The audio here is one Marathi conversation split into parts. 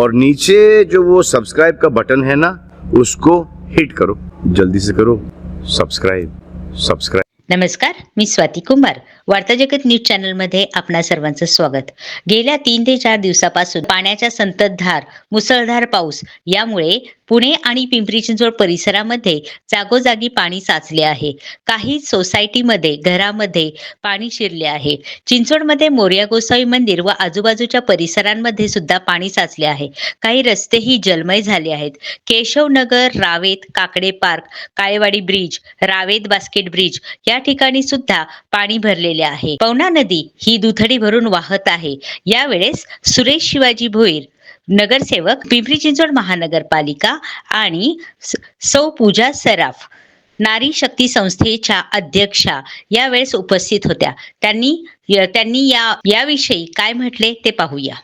और नीचे जो वो सब्सक्राइब का बटन है ना उसको हिट करो। जल्दी से करो। सब्सक्राइब सब्सक्राइब नमस्कार मी स्वाती कुमार. वार्ता जगत न्यूज चॅनलमध्ये आपणा सर्वांचं स्वागत. गेल्या तीन ते चार दिवसापासून पाण्याच्या संततधार मुसळधार पाऊस यामुळे पुणे आणि पिंपरी चिंचवड परिसरामध्ये जागोजागी पाणी साचले आहे. काही सोसायटीमध्ये घरामध्ये पाणी शिरले आहे. चिंचवडमध्ये मोर्या गोसावी मंदिर व आजूबाजूच्या परिसरांमध्ये सुद्धा पाणी साचले आहे. काही रस्तेही जलमय झाले आहेत. Keshavnagar Ravet Kakade park Kalewadi bridge Ravet basket bridge या ठिकाणी सुद्धा पाणी भरलेले आहे. पवना नदी ही दुथडी भरून वाहत आहे. यावेळेस सुरेश शिवाजी भोईर नगरसेवक पिंपरी चिंचवड महानगरपालिका आणि सौ पूजा सराफ नारी शक्ती संस्थेच्या अध्यक्षा यावेळेस उपस्थित होत्या. त्यांनी त्यांनी या याविषयी काय म्हटले ते पाहूया.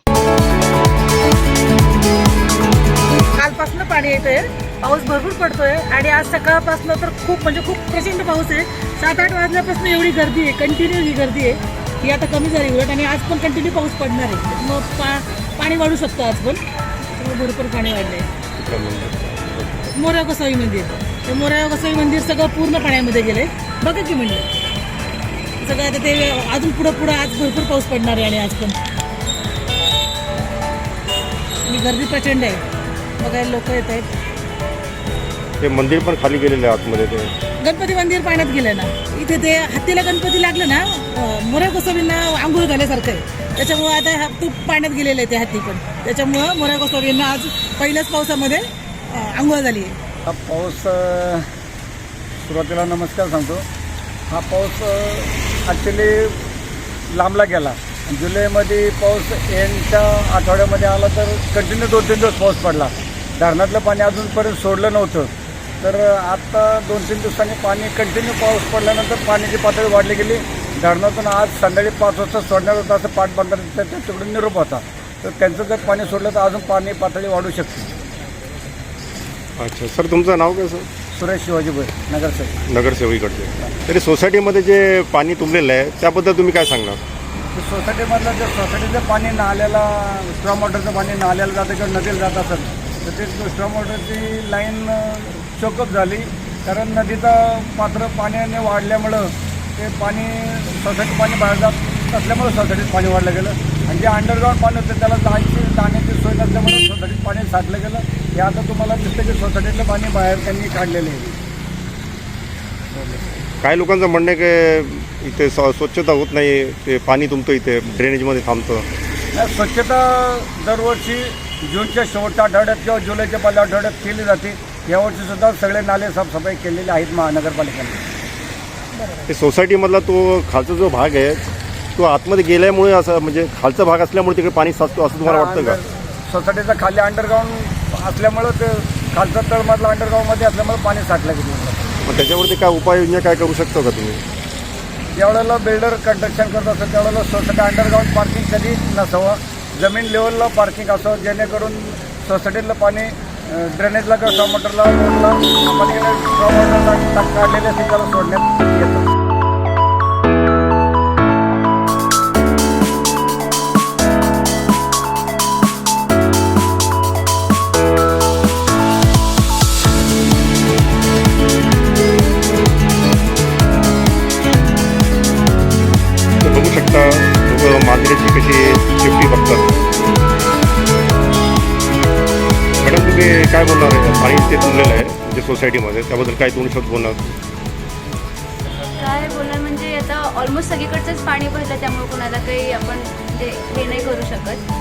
कालपासून पाणी येतोय. पाऊस भरपूर पडतोय आणि आज सकाळपासून तर खूप म्हणजे खूप प्रचंड पाऊस आहे. सात आठ वाजल्यापासून एवढी गर्दी आहे कंटिन्यू ही गर्दी आहे. ही आता कमी झाली उलट आणि आज पण कंटिन्यू पाऊस पडणार आहे. मग पा पाणी वाढू शकतं आज पण. त्यामुळे भरपूर पाणी वाढलंय. मोऱ्या गोसावी मंदिर. ते मोऱ्या गोसावी मंदिर सगळं पूर्ण पाण्यामध्ये गेलं आहे बघा की म्हणलं सगळं आता ते अजून पुढं पुढं आज भरपूर पाऊस पडणार आहे आणि आज पण. आणि गर्दी प्रचंड आहे. बघायला लोक येत आहेत ते मंदिर पण खाली गेलेलं आहे आतमध्ये ते. गणपती मंदिर पाण्यात गेलं ना इथे ते हत्तीला गणपती लागलं ना मोऱ्या गोसावींना आंघोळ झाल्यासारखं आहे. त्याच्यामुळं आता हा तूप पाण्यात गेलेलं आहे ते हत्ती पण. त्याच्यामुळं मोऱ्या गोसावींना आज पहिल्याच पावसामध्ये अं, आंघोळ झाली आहे. हा पाऊस अ, सुरुवातीला नमस्कार सांगतो. हा पाऊस ॲक्च्युली लांबला गेला. जुलैमध्ये पाऊस एंडच्या आठवड्यामध्ये आला तर कंटिन्यू दोन तीन दिवस पाऊस पडला. धरणातलं पाणी अजूनपर्यंत सोडलं नव्हतं. तर आत्ता दोन तीन दिवसांनी पाणी कंटिन्यू पाऊस पडल्यानंतर पाण्याची पातळी वाढली गेली. धरणातून आज संध्याकाळी पाच वाजता सोडण्यात होतं असं पाटबंधाऱ्याचा तिकडून निरोप होता. तर त्यांचं जर पाणी सोडलं तर अजून पाणी पातळी वाढू शकते. अच्छा. सर तुमचं नाव काय सर? सुरेश शिवाजी भोई नगरसेवक. नगरसेवकीकडचे. तरी सोसायटीमध्ये जे पाणी तुंबलेलं आहे त्याबद्दल तुम्ही काय सांगणार? तर सोसायटीमधलं जर सोसायटीचं पाणी नाल्याला स्ट्रॉम वॉटरचं पाणी नाल्याला जातं किंवा नदीला जात असेल तर ते स्ट्रॉम वॉटरची लाईन चोकअप झाली. कारण नदीचं पात्र पाण्याने वाढल्यामुळं ते पाणी सोसायटी पाणी बाहेर जात असल्यामुळं सोसायटीत पाणी वाढलं गेलं. आणि जे अंडरग्राऊंड पाणी होतं त्याला जायची जाण्याची सोय नसल्यामुळे सोसायटीत पाणी साठलं गेलं. हे आता तुम्हाला दिसतं की सोसायटीतलं पाणी बाहेर त्यांनी काढलेलं आहे. काय लोकांचं म्हणणं आहे की इथे स्व- स्वच्छता होत नाही ते पाणी तुमचं इथे ड्रेनेजमध्ये थांबतं. नाही, स्वच्छता दरवर्षी जूनच्या शेवटच्या आठवड्यात किंवा जुलैच्या पहिल्या आठवड्यात केली जाते. यावर्षी सुद्धा सगळे नाले साफसफाई केलेली आहेत महानगरपालिकेने ते सोसायटीमधला तो खालचा जो भाग आहे तो आतमध्ये गेल्यामुळे असं म्हणजे खालचा भाग असल्यामुळे तिकडे पाणी साचतो असं तुम्हाला वाटतं का? सोसायटीचा खाली अंडरग्राऊंड असल्यामुळं ते खालचा तळमधला अंडरग्राऊंडमध्ये असल्यामुळे पाणी साठलं गेलं. मग त्याच्यावरती काय उपाययोजना काय करू शकतो का तुम्ही? ज्यावेळेला बिल्डर कंस्ट्रक्शन करत असेल त्यावेळेला सोसायटी अंडरग्राऊंड पार्किंग कधी नसावं. जमीन लेवलला पार्किंग असावं जेणेकरून सोसायटीतलं पाणी ड्रेनेजला किंवा टॉमॅटरला रोडला पलीकडे टॉमॅटरला काढलेले असेल त्याला सोडण्यात येतं. काय बोलणार आहे? पाणी ते तुंबलेलं आहे म्हणजे सोसायटीमध्ये त्याबद्दल काय दोन शब्द बोलणार? काय बोलणार म्हणजे आता ऑलमोस्ट सगळीकडचंच पाणी भरलं त्यामुळे कोणाला काही आपण म्हणजे हे नाही करू शकत.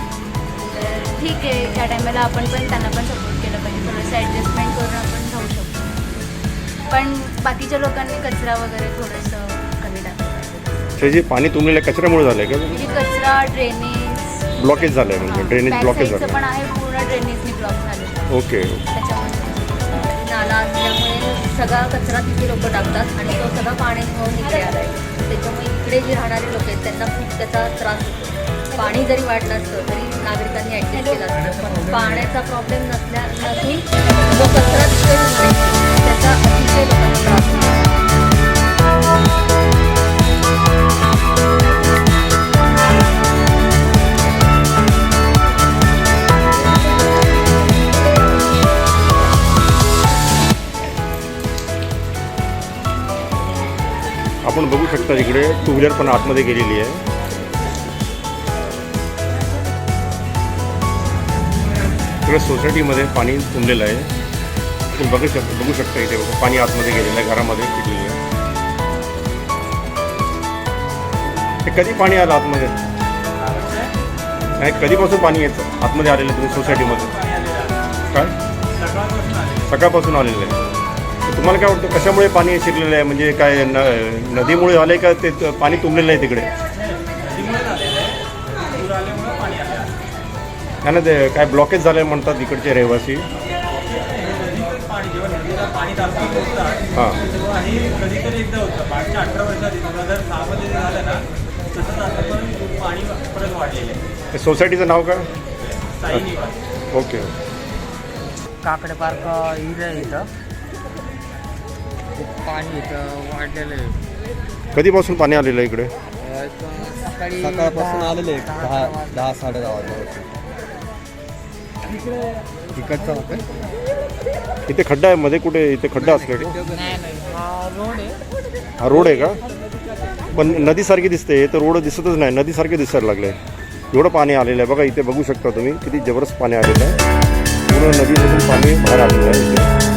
तर ठीक आहे त्या टायमाला आपण पण त्यांना पण सपोर्ट केलं पाहिजे. थोडंसं ॲडजस्टमेंट करून आपण जाऊ शकतो. पण बाकीच्या लोकांनी कचरा वगैरे थोडंसं कमी ते जे पाणी तुंबलेलं कचऱ्यामुळे झालं आहे का? म्हणजे कचरा ड्रेनेज ब्लॉकेज झालं आहे म्हणजे ड्रेनेज ब्लॉकेज झालं पण आहे पूर्ण ड्रेनेजनी ब्लॉक झालं ओके. त्याच्यामुळे नाला असल्यामुळे सगळा कचरा तिथे लोक टाकतात आणि तो सगळा इकडे आला आहे त्याच्यामुळे इकडे जे राहणारे लोक आहेत त्यांना खूप त्याचा त्रास होतो. पाणी जरी वाढलं असतं तरी नागरिकांनी ॲडजस्ट केलं असतं. पाण्याचा प्रॉब्लेम नसल्या नसून जो कचरा तिथे त्याचा अतिशय लोकांना त्रास होतो. बघू शकता इकडे टू व्हीलर पण आतमध्ये गेलेली आहे. इकडे सोसायटीमध्ये पाणी तुंबलेलं आहे. तुम्ही बघू शकता बघू शकता इथे बघा, पाणी आतमध्ये गेलेलं आहे घरामध्ये शिरलेलं आहे. कधी पाणी आलं आतमध्ये? नाही कधीपासून पाणी येतं आतमध्ये आलेलं आहे तुम्ही सोसायटीमध्ये काय? सकाळपासून आलेलं आहे. तुम्हाला काय वाटतं कशामुळे पाणी शिरलेलं आहे? म्हणजे काय न नदीमुळे आलं का ते पाणी तुंबलेलं आहे तिकडे? नाही ना ते काय ब्लॉकेज झालं म्हणतात इकडचे रहिवासी. हां. आहे सोसायटीचं नाव काय? ओके. काकडे पार्क आहे इथं. खूप पाणी इथं वाढलेलं आहे. कधीपासून पाणी आलेलं आहे इकडे? अं, इथं सकाळी सकाळपासून दहा- आलेले दहा- दहा साडे दहा तिकडचा इथे खड्डा आहे मध्ये कुठे? इथे खड्डा असला का नाही नाही. हा रोड आहे. हा रोड आहे का? पण नदीसारखी दिसते. तर रोड दिसतच नाही. नदीसारखे दिसायला लागले. एवढं पाणी आलेलं आहे. बघा इथे बघू शकता तुम्ही किती जबरदस्त पाणी आलेलं आहे. पूर्ण नदीमधून पाणी बाहेर आलेलं आहे इथे.